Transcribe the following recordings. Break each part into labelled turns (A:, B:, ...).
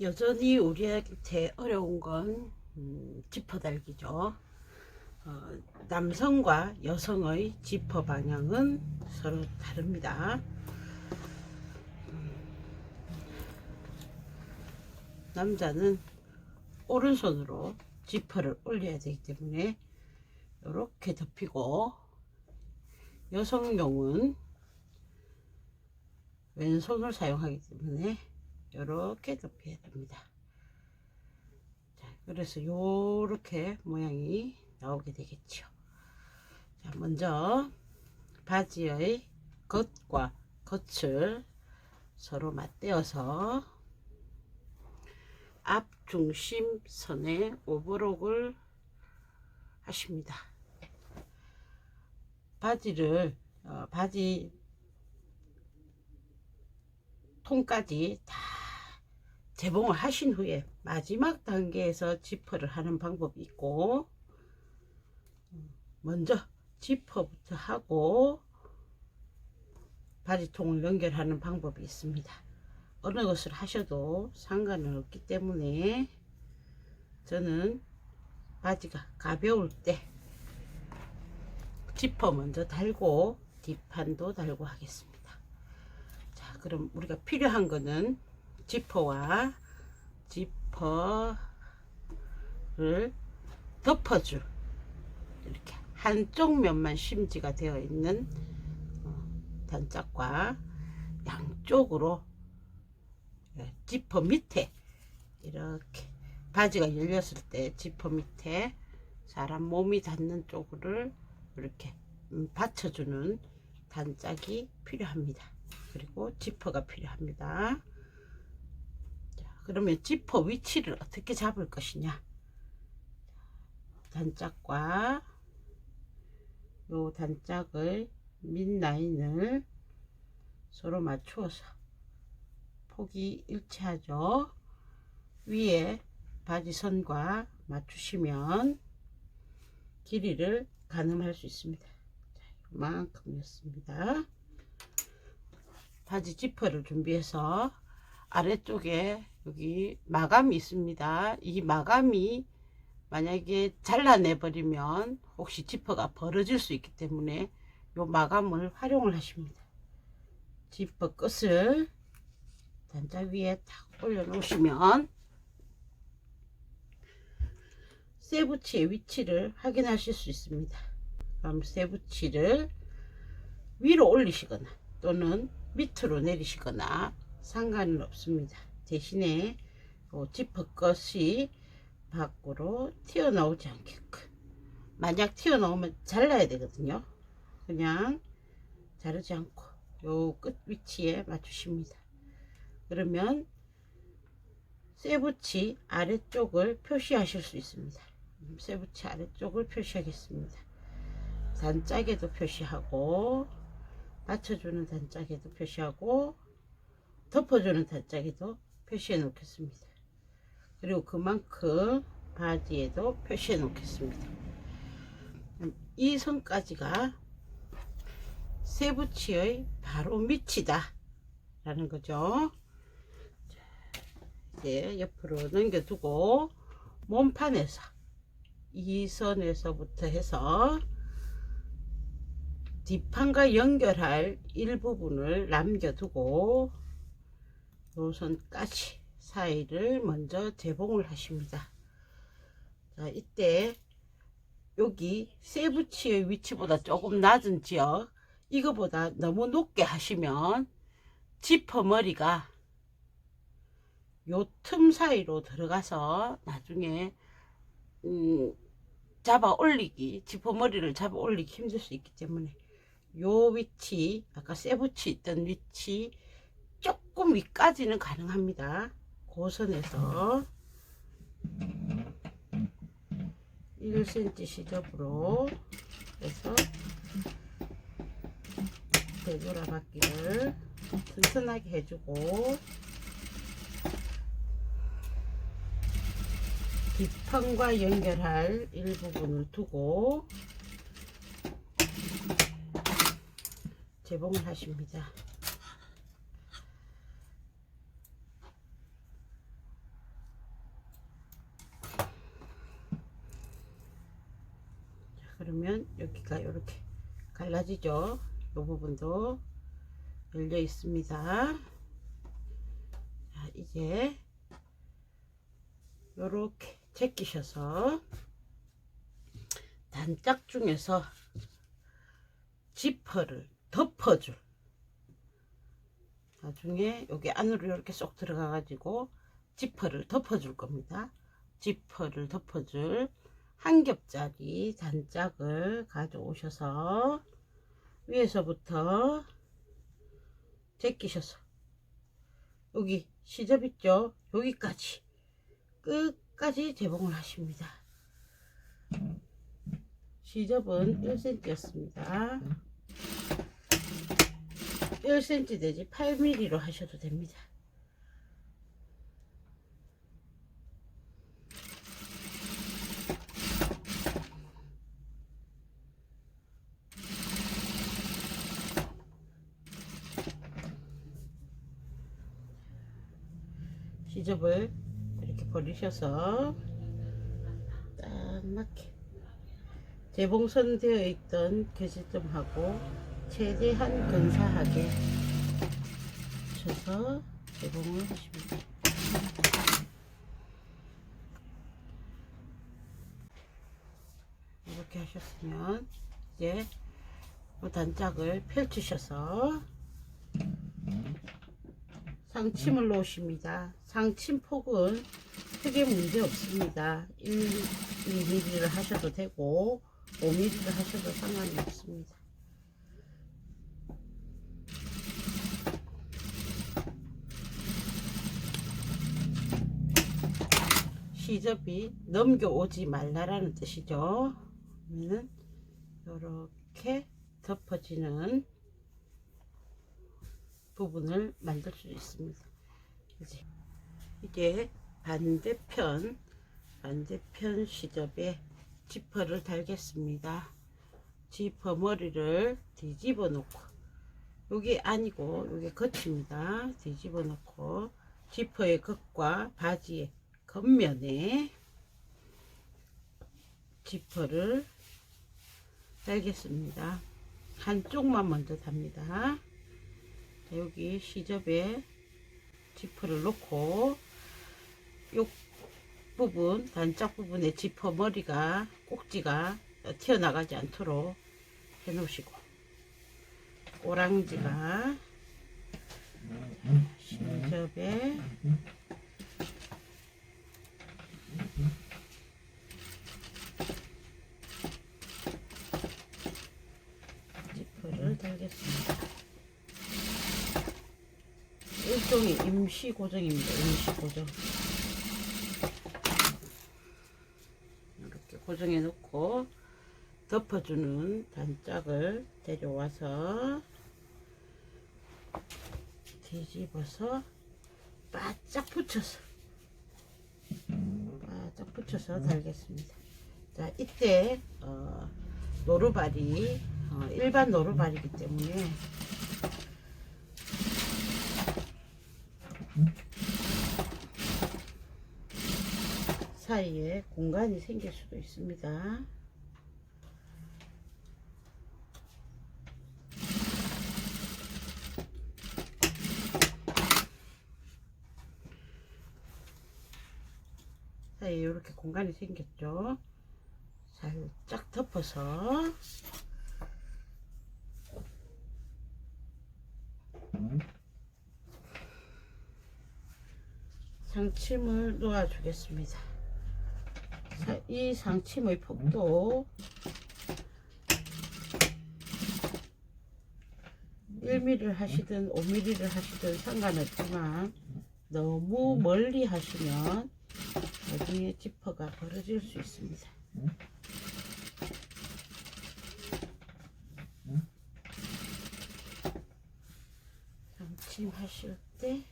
A: 여전히 우리한테 어려운 건 음, 지퍼 달기죠. 어, 남성과 여성의 지퍼 방향은 서로 다릅니다. 음, 남자는 오른손으로 지퍼를 올려야 되기 때문에 이렇게 덮이고 여성용은 왼손을 사용하기 때문에 이렇게 덮여야 됩니다. 자, 그래서 요렇게 모양이 나오게 되겠죠. 자, 먼저 바지의 겉과 겉을 서로 맞대어서 앞 중심 선에 오버록을 하십니다. 바지를 어, 바지 통까지 다 재봉을 하신 후에 마지막 단계에서 지퍼를 하는 방법이 있고 먼저 지퍼부터 하고 바지통을 연결하는 방법이 있습니다. 어느 것을 하셔도 상관은 없기 때문에 저는 바지가 가벼울 때 지퍼 먼저 달고 뒷판도 달고 하겠습니다. 자, 그럼 우리가 필요한 거는 지퍼와 지퍼를 덮어줄 이렇게 한쪽 면만 심지가 되어 있는 어, 단짝과 양쪽으로 예, 지퍼 밑에 이렇게 바지가 열렸을 때 지퍼 밑에 사람 몸이 닿는 쪽을 이렇게 음, 받쳐주는 단짝이 필요합니다. 그리고 지퍼가 필요합니다. 자, 그러면 지퍼 위치를 어떻게 잡을 것이냐? 단짝과 요 단짝의 밑라인을 서로 맞추어서 폭이 일치하죠. 위에 바지선과 맞추시면 길이를 가늠할 수 있습니다. 자, 이만큼이었습니다. 바지 지퍼를 준비해서 아래쪽에 여기 마감이 있습니다. 이 마감이 만약에 잘라내 버리면 혹시 지퍼가 벌어질 수 있기 때문에 이 마감을 활용을 하십니다. 지퍼 끝을 단자 위에 탁 올려 놓으시면 세부치의 위치를 확인하실 수 있습니다. 그럼 세부치를 위로 올리시거나 또는 밑으로 내리시거나 상관은 없습니다. 대신에 요 지퍼 끝이 밖으로 튀어나오지 않게끔 만약 튀어나오면 잘라야 되거든요. 그냥 자르지 않고 요 끝 위치에 맞추십니다. 그러면 세부치 아래쪽을 표시하실 수 있습니다. 세부치 아래쪽을 표시하겠습니다. 단짝에도 표시하고 받쳐주는 단짝에도 표시하고 덮어주는 단짝에도 표시해 놓겠습니다. 그리고 그만큼 바지에도 표시해 놓겠습니다. 이 선까지가 세부치의 바로 밑이다 라는 거죠. 이제 옆으로 넘겨두고 몸판에서 이 선에서부터 해서 뒷판과 연결할 일부분을 남겨두고 요 선까지 사이를 먼저 재봉을 하십니다. 자, 이때 여기 세부치의 위치보다 조금 낮은 지역 이거보다 너무 높게 하시면 지퍼 머리가 요 틈 사이로 들어가서 나중에 음, 잡아 올리기 지퍼 머리를 잡아 올리기 힘들 수 있기 때문에 요 위치 아까 세부치 있던 위치 조금 위까지는 가능합니다. 고선에서 1cm 시접으로 해서 되돌아 받기를 튼튼하게 해주고 뒷판과 연결할 일부분을 두고 재봉을 하십니다. 자, 그러면 여기가 이렇게 갈라지죠. 이 부분도 열려 있습니다. 자, 이제 이렇게 제끼셔서 단짝 중에서 지퍼를 덮어줄 나중에 여기 안으로 이렇게 쏙 들어가 가지고 지퍼를 덮어줄 겁니다. 지퍼를 덮어줄 한 겹짜리 단짝을 가져오셔서 위에서부터 제끼셔서 여기 시접 있죠? 여기까지 끝까지 재봉을 하십니다. 시접은 1cm였습니다 1cm 내지 8mm로 하셔도 됩니다. 시접을 이렇게 버리셔서 딱 맞게 재봉선 되어 있던 교지점하고 최대한 근사하게 쳐서 재봉을 하십니다. 이렇게 하셨으면 이제 이 단짝을 펼치셔서 상침을 놓으십니다. 상침 폭은 크게 문제 없습니다. 1, 2mm를 하셔도 되고 5mm를 하셔도 상관이 없습니다. 시접이 넘겨오지 말라라는 뜻이죠. 그러면은 이렇게 덮어지는 부분을 만들 수 있습니다. 이제 이제 반대편 반대편 시접에 지퍼를 달겠습니다. 지퍼 머리를 뒤집어 놓고 여기 아니고 여기 겉입니다. 뒤집어 놓고 지퍼의 겉과 바지의 겉면에 지퍼를 달겠습니다. 한쪽만 먼저 답니다. 자, 여기 시접에 지퍼를 놓고 요 부분 단짝 부분에 지퍼 머리가 꼭지가 튀어나가지 않도록 해 놓으시고 오랑지가 시접에 지퍼를 달겠습니다. 일종의 임시 고정입니다. 임시 고정. 이렇게 고정해 놓고 덮어주는 단짝을 데려와서 뒤집어서 바짝 붙여서 바짝 붙여서 달겠습니다. 자 이때 어, 노루발이 어, 일반 노루발이기 때문에 사이에 공간이 생길 수도 있습니다. 사이에 이렇게 공간이 생겼죠. 살짝 덮어서 상침을 놓아주겠습니다. 자, 이 상침의 폭도 1mm를 하시든 5mm를 하시든 상관없지만 너무 멀리 하시면 나중에 지퍼가 벌어질 수 있습니다. 심하실 때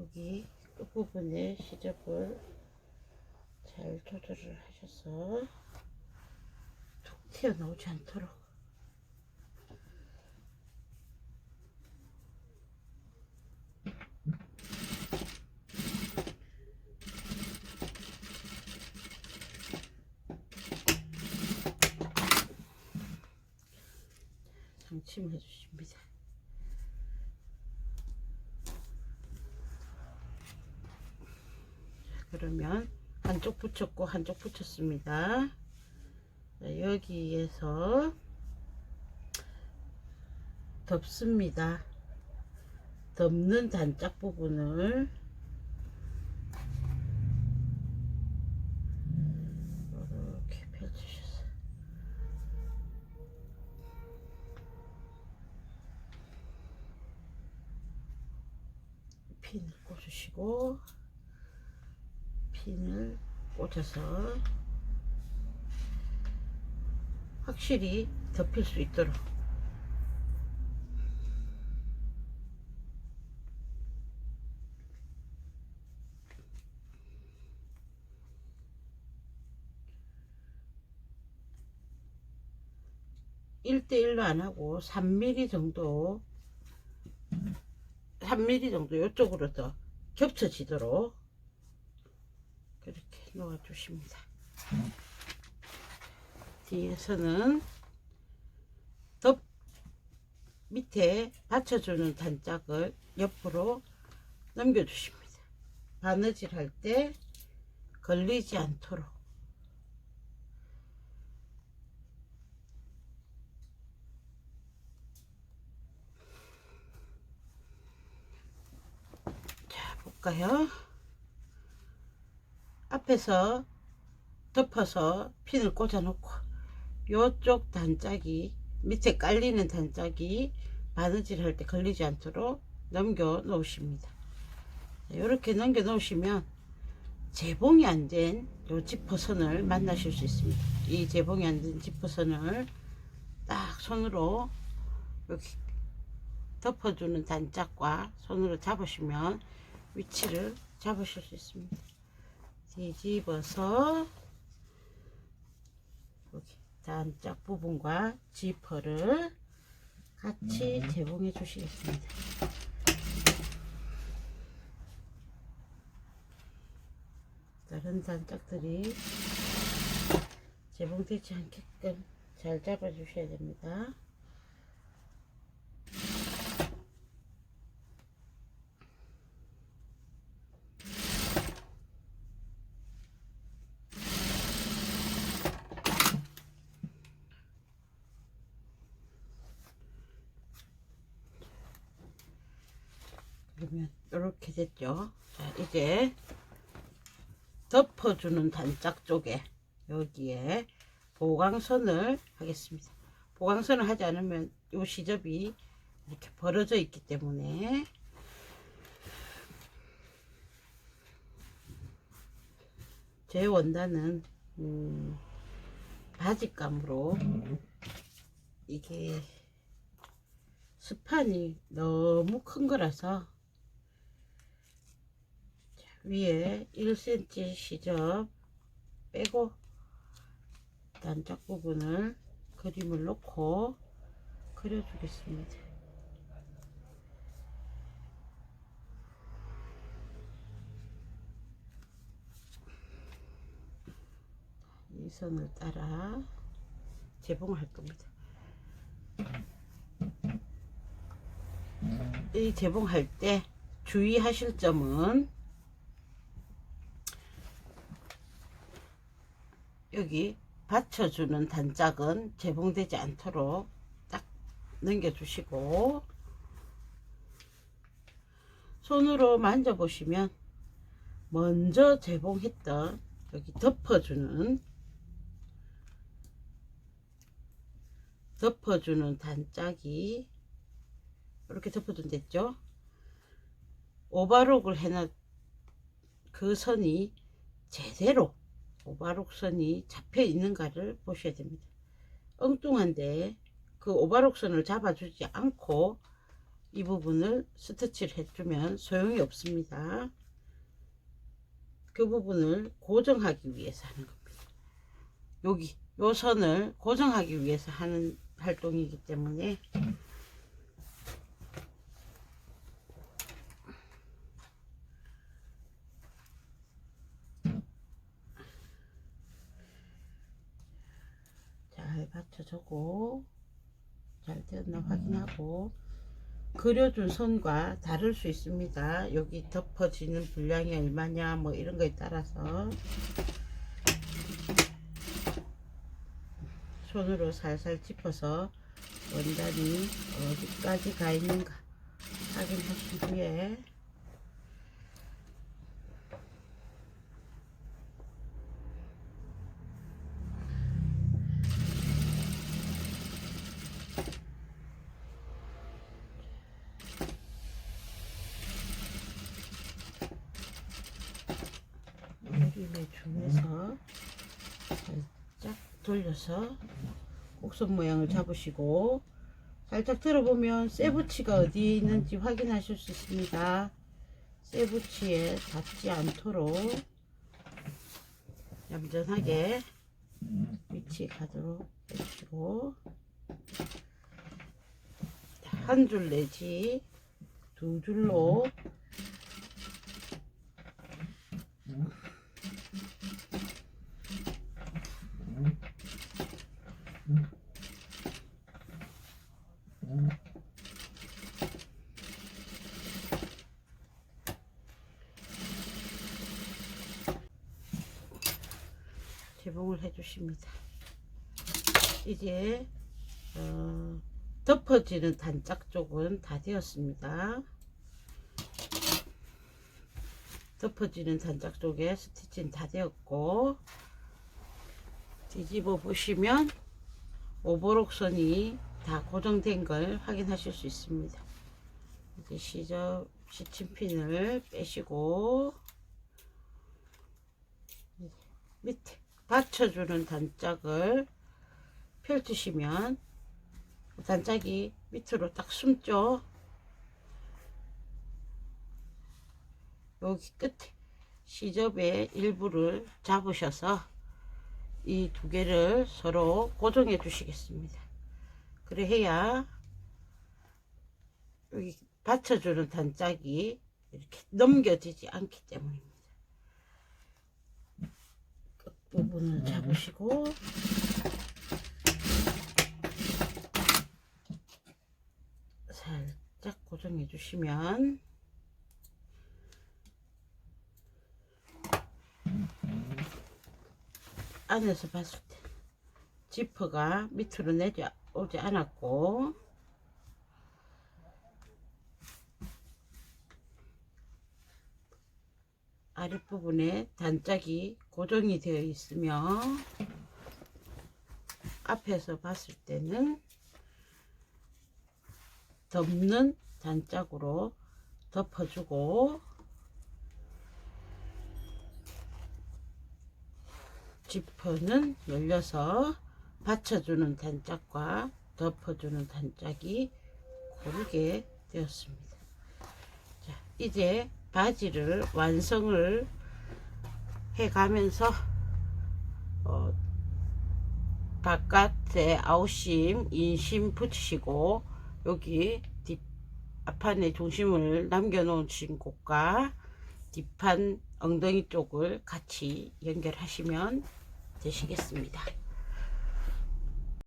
A: 여기 끝부분에 시접을 잘 조절을 하셔서 툭 튀어나오지 않도록 상침해 주십니다. 그러면 한쪽 붙였고 한쪽 붙였습니다. 자, 여기에서 덮습니다. 덮는 단짝 부분을 이렇게 펼치셔서 핀을 꽂으시고 핀을 꽂아서 확실히 덮일 수 있도록. 일대일로 안 하고 3mm 정도 3mm 정도 이쪽으로 더 겹쳐지도록 놓아 주십니다. 뒤에서는 덮 밑에 받쳐주는 단짝을 옆으로 넘겨 주십니다. 바느질 할 때 걸리지 않도록 자 볼까요? 앞에서 덮어서 핀을 꽂아 놓고 요쪽 단짝이 밑에 깔리는 단짝이 바느질 할 때 걸리지 않도록 넘겨 놓으십니다. 이렇게 넘겨 놓으시면 재봉이 안 된 요 지퍼선을 만나실 수 있습니다. 이 재봉이 안 된 지퍼선을 딱 손으로 여기 덮어주는 단짝과 손으로 잡으시면 위치를 잡으실 수 있습니다 뒤집어서 여기 단짝 부분과 지퍼를 같이 제봉해 주시겠습니다. 다른 단짝들이 제봉되지 않게끔 잘 잡아 주셔야 됩니다. 그러면 이렇게 됐죠. 자, 이제 덮어주는 단짝 쪽에 여기에 보강선을 하겠습니다. 보강선을 하지 않으면 이 시접이 이렇게 벌어져 있기 때문에 제 원단은 음, 바지감으로 이게 스판이 너무 큰 거라서 자, 위에 1cm 시접 빼고 단짝 부분을 그림을 놓고 그려주겠습니다. 이 선을 따라 재봉을 할 겁니다. 이 재봉할 때 주의하실 점은 여기 받쳐주는 단짝은 재봉되지 않도록 딱 넘겨주시고 손으로 만져보시면 먼저 재봉했던 여기 덮어주는 덮어주는 단짝이 이렇게 덮어둔 됐죠? 오바록을 해놨 그 선이 제대로 오바록 선이 잡혀 있는가를 보셔야 됩니다. 엉뚱한데 그 오바록 선을 잡아주지 않고 이 부분을 스티치를 해주면 소용이 없습니다. 그 부분을 고정하기 위해서 하는 겁니다. 여기 요 선을 고정하기 위해서 하는 활동이기 때문에 잘 받쳐주고 잘 되었나 확인하고 그려준 선과 다를 수 있습니다. 여기 덮어지는 분량이 얼마냐 뭐 이런 거에 따라서 손으로 살살 짚어서 원단이 어디까지 가 있는가 확인하신 후에 중에서 살짝 돌려서 곡선 모양을 잡으시고 살짝 들어보면 쇠붙이가 어디에 있는지 확인하실 수 있습니다. 쇠붙이에 닿지 않도록 얌전하게 위치 가도록 해주시고 한 줄 내지 두 줄로 개봉을 해주십니다. 이제 어, 덮어지는 단짝 쪽은 다 되었습니다. 덮어지는 단짝 쪽에 스티치는 다 되었고 뒤집어 보시면 오버록선이 다 고정된 걸 확인하실 수 있습니다. 이제 시접 시침핀을 빼시고 밑에 받쳐주는 단짝을 펼치시면 단짝이 밑으로 딱 숨죠. 여기 끝에 시접의 일부를 잡으셔서 이 두 개를 서로 고정해 주시겠습니다. 그래 해야 여기 받쳐주는 단짝이 이렇게 넘겨지지 않기 때문입니다. 부분을 잡으시고. 살짝 고정해 주시면. 안에서 봤을 때 지퍼가 밑으로 내려 오지 않았고 아랫부분에 단짝이 고정이 되어 있으며 앞에서 봤을 때는 덮는 단짝으로 덮어주고 지퍼는 열려서 받쳐주는 단짝과 덮어주는 단짝이 고르게 되었습니다. 자, 이제 바지를 완성을 해 가면서 어, 바깥에 아웃심, 인심 붙이시고 여기 뒷 앞판에 중심을 남겨 놓으신 곳과 뒷판 엉덩이 쪽을 같이 연결하시면 되시겠습니다.